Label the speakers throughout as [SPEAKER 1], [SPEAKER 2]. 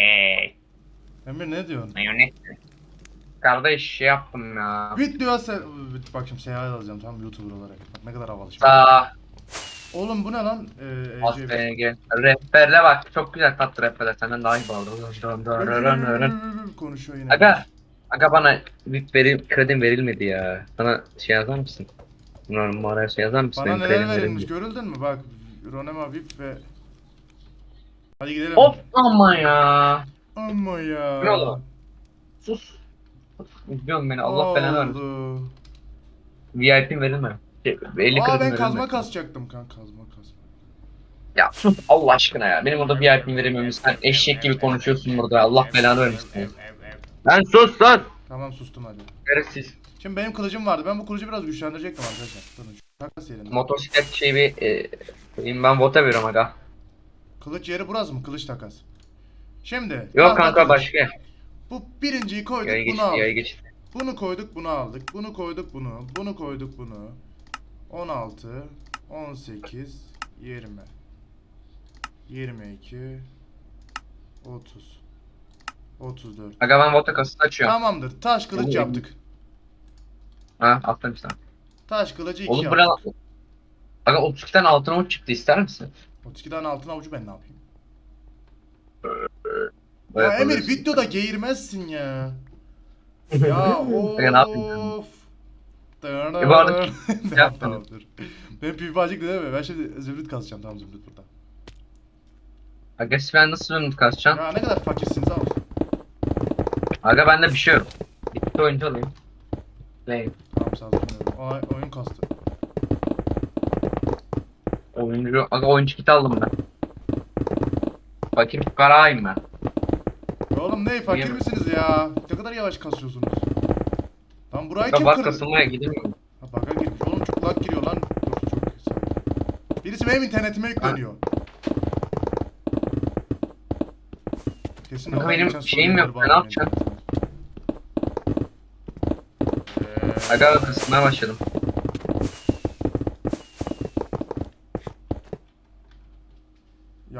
[SPEAKER 1] Domates.
[SPEAKER 2] Emir ne diyorsun?
[SPEAKER 1] Mayonez. Kardeş şey yaptım ya.
[SPEAKER 2] Video se... Bak şimdi seyahat alacağım tam YouTuber olarak. Bak ne kadar havalı şimdi.
[SPEAKER 1] Sağ.
[SPEAKER 2] Oğlum bu ne lan? Ee,
[SPEAKER 1] Az
[SPEAKER 2] Ece-
[SPEAKER 1] BG. Rehberle bak. Çok güzel tatlı rehberler. Senden daha iyi bağlı.
[SPEAKER 2] Konuşuyor yine.
[SPEAKER 1] Aga. Aga bana bir veri, kredim verilmedi ya. Sana şey yazar mısın? Numaraya şey yazar mısın?
[SPEAKER 2] Bana
[SPEAKER 1] Benim
[SPEAKER 2] neler
[SPEAKER 1] kredim
[SPEAKER 2] verilmiş
[SPEAKER 1] verilmedi.
[SPEAKER 2] görüldün mü? Bak Ronema VIP ve... Hadi gidelim.
[SPEAKER 1] Of ama ya.
[SPEAKER 2] Ama ya.
[SPEAKER 1] Ne oldu? Sus. Üzüyorsun beni. Allah belanı vermesin.
[SPEAKER 2] Oldu.
[SPEAKER 1] VIP verilme. Şey, 50
[SPEAKER 2] Aa ben
[SPEAKER 1] verilme.
[SPEAKER 2] kazma kasacaktım kan kazma kazma.
[SPEAKER 1] Ya sus Allah aşkına ya. Benim orada VIP veremiyorum. Sen eşek gibi konuşuyorsun burada. Allah belanı vermesin. Lan sus lan.
[SPEAKER 2] Tamam sustum hadi.
[SPEAKER 1] Gereksiz.
[SPEAKER 2] Şimdi benim kılıcım vardı. Ben bu kılıcı biraz güçlendirecektim arkadaşlar. Durun.
[SPEAKER 1] Motosiklet şeyi bir e, ben vota veriyorum aga.
[SPEAKER 2] Kılıç yeri burası mı? Kılıç takas. Şimdi.
[SPEAKER 1] Yok kanka
[SPEAKER 2] kılıç.
[SPEAKER 1] başka.
[SPEAKER 2] Bu birinciyi koyduk
[SPEAKER 1] Yaya
[SPEAKER 2] bunu
[SPEAKER 1] geçti
[SPEAKER 2] aldık.
[SPEAKER 1] yaya geçti.
[SPEAKER 2] Bunu koyduk bunu aldık. Bunu koyduk bunu. Bunu koyduk bunu. 16, 18, 20, 22, 30, 34.
[SPEAKER 1] Aga ben vota kasını açıyorum.
[SPEAKER 2] Tamamdır. Taş kılıç
[SPEAKER 1] Oğlum,
[SPEAKER 2] yaptık.
[SPEAKER 1] Ha attım bir tane.
[SPEAKER 2] Taş kılıcı 2
[SPEAKER 1] Oğlum
[SPEAKER 2] yaptık.
[SPEAKER 1] lan? Aga 32'den altın avuç çıktı ister misin?
[SPEAKER 2] 32 tane altın avucu ben ne yapayım?
[SPEAKER 1] Böyle
[SPEAKER 2] ya Emir videoda geğirmezsin ya. ya of.
[SPEAKER 1] Ne yapayım
[SPEAKER 2] Tamam
[SPEAKER 1] E bu arada-
[SPEAKER 2] dur. Benim acıktı değil mi? Ben şimdi zümrüt kazacağım tamam zümrüt burada.
[SPEAKER 1] Aga ben nasıl ümit kasacaksın?
[SPEAKER 2] Ya ne kadar fakirsiniz al.
[SPEAKER 1] Aga bende bir şey yok. Bitti oyuncu olayım. Play.
[SPEAKER 2] Tamam sağ olun. Ay, oyun kastı.
[SPEAKER 1] Oyuncu, aga oyuncu kiti aldım ben. Fakir fukarayım ben.
[SPEAKER 2] Oğlum ne fakir
[SPEAKER 1] Yiyemem.
[SPEAKER 2] misiniz ya? Ne kadar yavaş kasıyorsunuz. Lan burayı
[SPEAKER 1] Aga
[SPEAKER 2] kim
[SPEAKER 1] bak
[SPEAKER 2] kırdı?
[SPEAKER 1] kasılmaya gidemiyorum.
[SPEAKER 2] Ha baka girmiş. Oğlum çok lag giriyor lan. Dur çok sakin. Birisi benim internetime yükleniyor. Kesin Allah
[SPEAKER 1] benim
[SPEAKER 2] geçen
[SPEAKER 1] şeyim yok,
[SPEAKER 2] bana
[SPEAKER 1] ne yapacaksın?
[SPEAKER 2] Eee,
[SPEAKER 1] Aga kasılmaya başladım.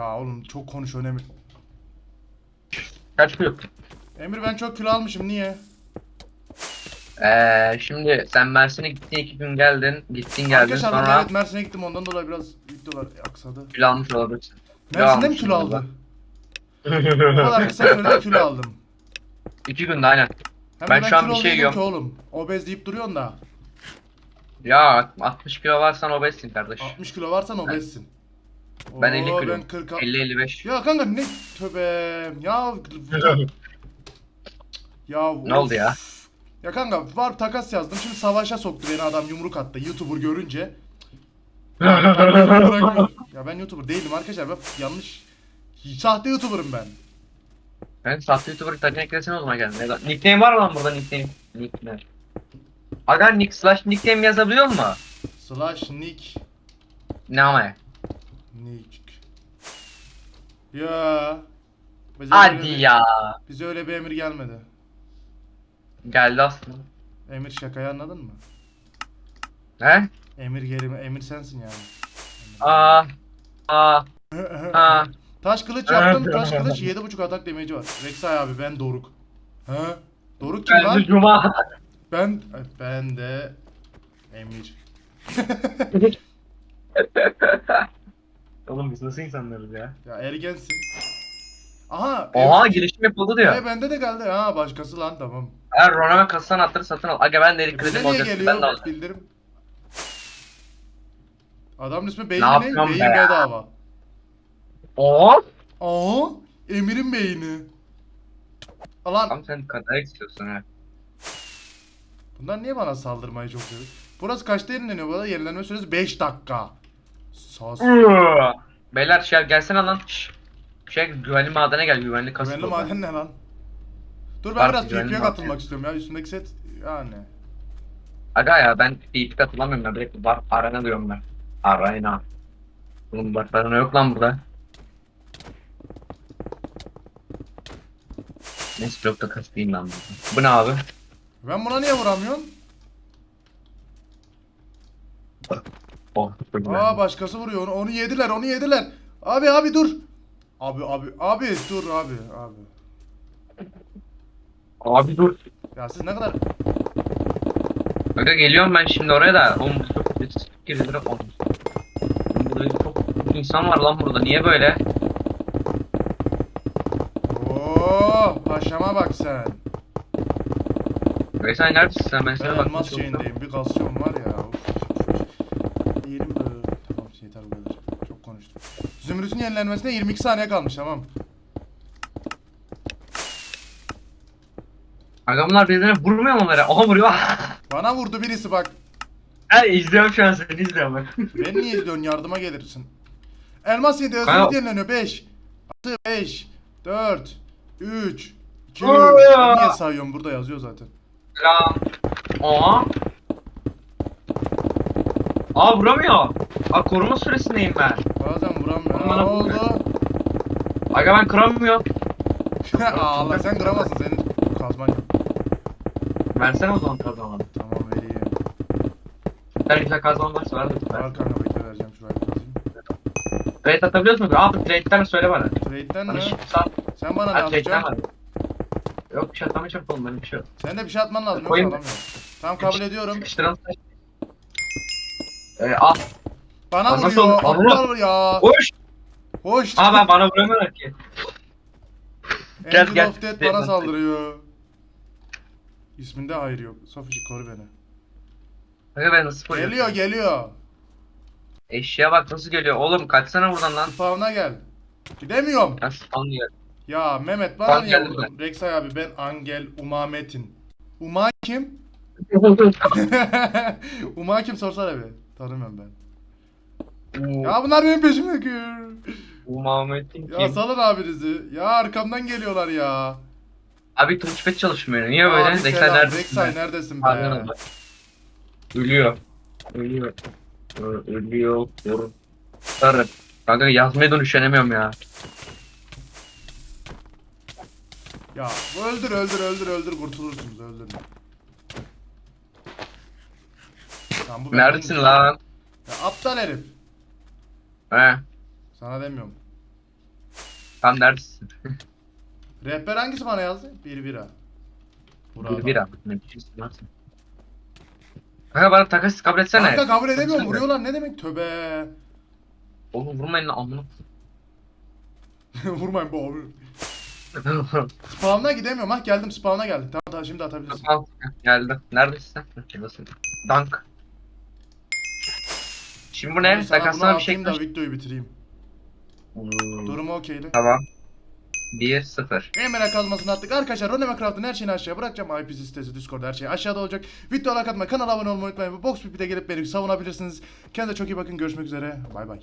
[SPEAKER 2] Ya oğlum çok konuşuyorsun Emir.
[SPEAKER 1] Kaç kilo?
[SPEAKER 2] Emir ben çok kilo almışım niye?
[SPEAKER 1] Eee şimdi sen Mersin'e gittin iki gün geldin. Gittin geldin
[SPEAKER 2] Arkadaşlar ben
[SPEAKER 1] sonra
[SPEAKER 2] evet Mersin'e gittim ondan dolayı biraz videolar aksadı.
[SPEAKER 1] kilo almış olabilirsin. Kilo
[SPEAKER 2] Mersin'de mi
[SPEAKER 1] almışsın
[SPEAKER 2] kilo
[SPEAKER 1] valla.
[SPEAKER 2] aldı? O kadar kısa sürede kilo aldım.
[SPEAKER 1] İki günde aynen.
[SPEAKER 2] Hem
[SPEAKER 1] Ben şu an bir şey yiyorum.
[SPEAKER 2] ki oğlum. Obez deyip duruyorsun da.
[SPEAKER 1] Ya 60 kilo varsan obezsin kardeş.
[SPEAKER 2] 60 kilo varsan obezsin.
[SPEAKER 1] Ben 50
[SPEAKER 2] Oo,
[SPEAKER 1] kiloyum.
[SPEAKER 2] Ben 40
[SPEAKER 1] 50-55.
[SPEAKER 2] Ya kanka ne tövbe ya ya
[SPEAKER 1] Ne oldu ya?
[SPEAKER 2] Ya kanka var takas yazdım şimdi savaşa soktu beni adam yumruk attı YouTuber görünce. Ya ben YouTuber değilim arkadaşlar ben yanlış sahte YouTuber'ım ben.
[SPEAKER 1] Ben sahte YouTuber tacına eklesene o zaman kendine. Nickname var mı lan burada nickname? Nickname. Aga nick slash nickname yazabiliyor mu?
[SPEAKER 2] Slash nick
[SPEAKER 1] Ne ama?
[SPEAKER 2] Nick. Ya. Bize öyle
[SPEAKER 1] Hadi
[SPEAKER 2] bir-
[SPEAKER 1] ya.
[SPEAKER 2] Bize öyle bir emir gelmedi.
[SPEAKER 1] Geldi aslında.
[SPEAKER 2] Emir şakayı anladın mı?
[SPEAKER 1] He?
[SPEAKER 2] Emir geri emir sensin yani.
[SPEAKER 1] Aa. Aa. Aa.
[SPEAKER 2] Taş kılıç yaptım. Taş kılıç 7.5 atak damage'i var. Rek'Sai abi ben Doruk. Ha? Doruk kim
[SPEAKER 1] Geldi
[SPEAKER 2] lan?
[SPEAKER 1] Cuma.
[SPEAKER 2] Ben ben de Emir.
[SPEAKER 1] Oğlum biz nasıl insanlarız ya?
[SPEAKER 2] Ya ergensin. Aha.
[SPEAKER 1] Oha gelişim yapıldı diyor.
[SPEAKER 2] E, bende de geldi. Ha başkası lan tamam.
[SPEAKER 1] Eğer Ronaldo kasasan attır satın al. Aga ben de erik kredim olacak. Ben de alacağım.
[SPEAKER 2] bildirim? Adamın ismi Beyin
[SPEAKER 1] Ne
[SPEAKER 2] Beyin
[SPEAKER 1] be ya?
[SPEAKER 2] bedava.
[SPEAKER 1] Oo.
[SPEAKER 2] Aa, Emir'in beyni. Alan
[SPEAKER 1] Tam sen kadar istiyorsun ha.
[SPEAKER 2] Bunlar niye bana saldırmayı çok seviyor? Burası kaçta yenileniyor bu arada? Yenilenme süresi 5 dakika. Sas.
[SPEAKER 1] Beyler şey gelsene lan. Şş. Şey güvenli madene gel güvenli kasıt.
[SPEAKER 2] Güvenli
[SPEAKER 1] orada.
[SPEAKER 2] maden ne lan? Dur ben
[SPEAKER 1] Var,
[SPEAKER 2] biraz
[SPEAKER 1] güvenli
[SPEAKER 2] PvP'ye
[SPEAKER 1] maden.
[SPEAKER 2] katılmak istiyorum ya. Üstündeki set yani.
[SPEAKER 1] Aga ya ben PvP katılamıyorum ben direkt var arena diyorum ben. Arena. Oğlum bak arena yok lan burada. Neyse çok da kasayım lan burada. Bu ne abi?
[SPEAKER 2] Ben buna niye vuramıyorum?
[SPEAKER 1] Oh.
[SPEAKER 2] Aa başkası vuruyor onu. Onu yediler, onu yediler. Abi abi dur. Abi abi abi dur abi abi.
[SPEAKER 1] Abi dur.
[SPEAKER 2] Ya siz ne kadar
[SPEAKER 1] Aga geliyorum ben şimdi oraya da. Oğlum çok girdi bırak oğlum. Burada çok insan var lan burada. Niye böyle?
[SPEAKER 2] Oo, paşama bak sen.
[SPEAKER 1] Veysel neredesin sen? Ben
[SPEAKER 2] Ben
[SPEAKER 1] sana bakmaya
[SPEAKER 2] elmas şeyindeyim. Bir kalsiyum var ya. Of. Yerim böyle. Tamam yeter bu kadar. Çok konuştum. Zümrüt'ün yenilenmesine 22 saniye kalmış tamam.
[SPEAKER 1] Aga bunlar birbirine vurmuyor mu onlara? Aha vuruyor.
[SPEAKER 2] Bana vurdu birisi bak.
[SPEAKER 1] Ha izliyorum şu an seni izliyorum bak.
[SPEAKER 2] Ben niye izliyorsun yardıma gelirsin. Elmas yedi Zümrüt yenileniyor 5. 6 5 4 3 2
[SPEAKER 1] Aa!
[SPEAKER 2] Ben niye sayıyorum burada yazıyor zaten.
[SPEAKER 1] Selam. Aha. Aa vuramıyor. Aa koruma süresindeyim ben.
[SPEAKER 2] Bazen vuramıyor.
[SPEAKER 1] Bana
[SPEAKER 2] Ne oldu?
[SPEAKER 1] Aga ben kıramıyorum.
[SPEAKER 2] Allah sen kıramazsın senin kazman yok.
[SPEAKER 1] Versene o zaman kazananı.
[SPEAKER 2] Tamam vereyim.
[SPEAKER 1] Sen güzel kazan varsa ver de
[SPEAKER 2] Var
[SPEAKER 1] ver.
[SPEAKER 2] kanka bekle vereceğim şurayı kazayım.
[SPEAKER 1] Trade atabiliyorsun mu? Abi trade'den söyle bana.
[SPEAKER 2] Trade'den
[SPEAKER 1] Bana
[SPEAKER 2] mi?
[SPEAKER 1] şimdi sat.
[SPEAKER 2] Sen bana ne
[SPEAKER 1] Ha trade'den
[SPEAKER 2] atacaksın?
[SPEAKER 1] var. Yok bir şey atamayacağım oğlum benim bir şey yok.
[SPEAKER 2] Sen de bir şey atman lazım.
[SPEAKER 1] Koyayım.
[SPEAKER 2] alamıyorum. Tamam kabul ediyorum.
[SPEAKER 1] Sıkıştıran. Ee, al.
[SPEAKER 2] Bana
[SPEAKER 1] nasıl
[SPEAKER 2] vuruyor.
[SPEAKER 1] olur?
[SPEAKER 2] Aptal ya.
[SPEAKER 1] Hoş.
[SPEAKER 2] Hoş.
[SPEAKER 1] Aa ben bana vuramıyorlar ki. Gel,
[SPEAKER 2] Angel
[SPEAKER 1] gel.
[SPEAKER 2] of Death bana saldırıyor. İsminde hayır yok. Sofişik koru beni.
[SPEAKER 1] Aga ben nasıl koyuyorum?
[SPEAKER 2] Geliyor geliyor.
[SPEAKER 1] Eşya bak nasıl geliyor. Oğlum kaçsana buradan lan.
[SPEAKER 2] Spawn'a gel. Gidemiyorum.
[SPEAKER 1] Ya spawn diyor.
[SPEAKER 2] Ya Mehmet bana
[SPEAKER 1] Bak
[SPEAKER 2] niye
[SPEAKER 1] geldim
[SPEAKER 2] vurdun? Rek'Sai abi ben Angel Umametin. Uma kim? Uma kim sorsana bir. Tanımıyorum ben. Ya bunlar benim peşimdeki.
[SPEAKER 1] Bu Muhammed'in
[SPEAKER 2] Ya
[SPEAKER 1] kim?
[SPEAKER 2] salın abinizi. Ya arkamdan geliyorlar ya.
[SPEAKER 1] Abi touchpad çalışmıyor. Niye böyle?
[SPEAKER 2] Abi
[SPEAKER 1] Zeka
[SPEAKER 2] selam.
[SPEAKER 1] neredesin?
[SPEAKER 2] Rek'Sai
[SPEAKER 1] be?
[SPEAKER 2] neredesin be?
[SPEAKER 1] Pardon bak. Ölüyor. Ölüyor. Ö- Ölüyor. Yorum. Sarı. Kanka yazmaya da üşenemiyorum ya.
[SPEAKER 2] Ya öldür öldür öldür öldür kurtulursunuz öldür. Bu
[SPEAKER 1] Neredesin lan?
[SPEAKER 2] Ya aptal herif.
[SPEAKER 1] He.
[SPEAKER 2] Sana demiyorum.
[SPEAKER 1] Tam neredesin?
[SPEAKER 2] Rehber hangisi bana yazdı? Bir bira. Burada.
[SPEAKER 1] Bir bir abi. Ne biçimsin lan sen? Kanka bana takas kabul etsene.
[SPEAKER 2] Kanka kabul edemiyorum vuruyorlar ne demek töbe.
[SPEAKER 1] Oğlum vurmayın lan amına.
[SPEAKER 2] Vurmayın bu abi. Spawn'a gidemiyorum. Hah geldim spawn'a geldim. Tamam tamam şimdi atabilirsin.
[SPEAKER 1] Tamam geldi. Neredesin sen? Nasıl? Dank. Şimdi bu ne?
[SPEAKER 2] sana bunu
[SPEAKER 1] Takasına bir şey
[SPEAKER 2] atayım da videoyu bitireyim.
[SPEAKER 1] Hmm,
[SPEAKER 2] Durumu okeyli.
[SPEAKER 1] Tamam. 1-0.
[SPEAKER 2] Emre kazmasını attık. Arkadaşlar Roneme Craft'ın her şeyini aşağıya bırakacağım. IP sitesi, Discord her şey aşağıda olacak. Videoya like atmayı, kanala abone olmayı unutmayın. Box Pipi'de gelip beni savunabilirsiniz. Kendinize çok iyi bakın. Görüşmek üzere. Bay bay.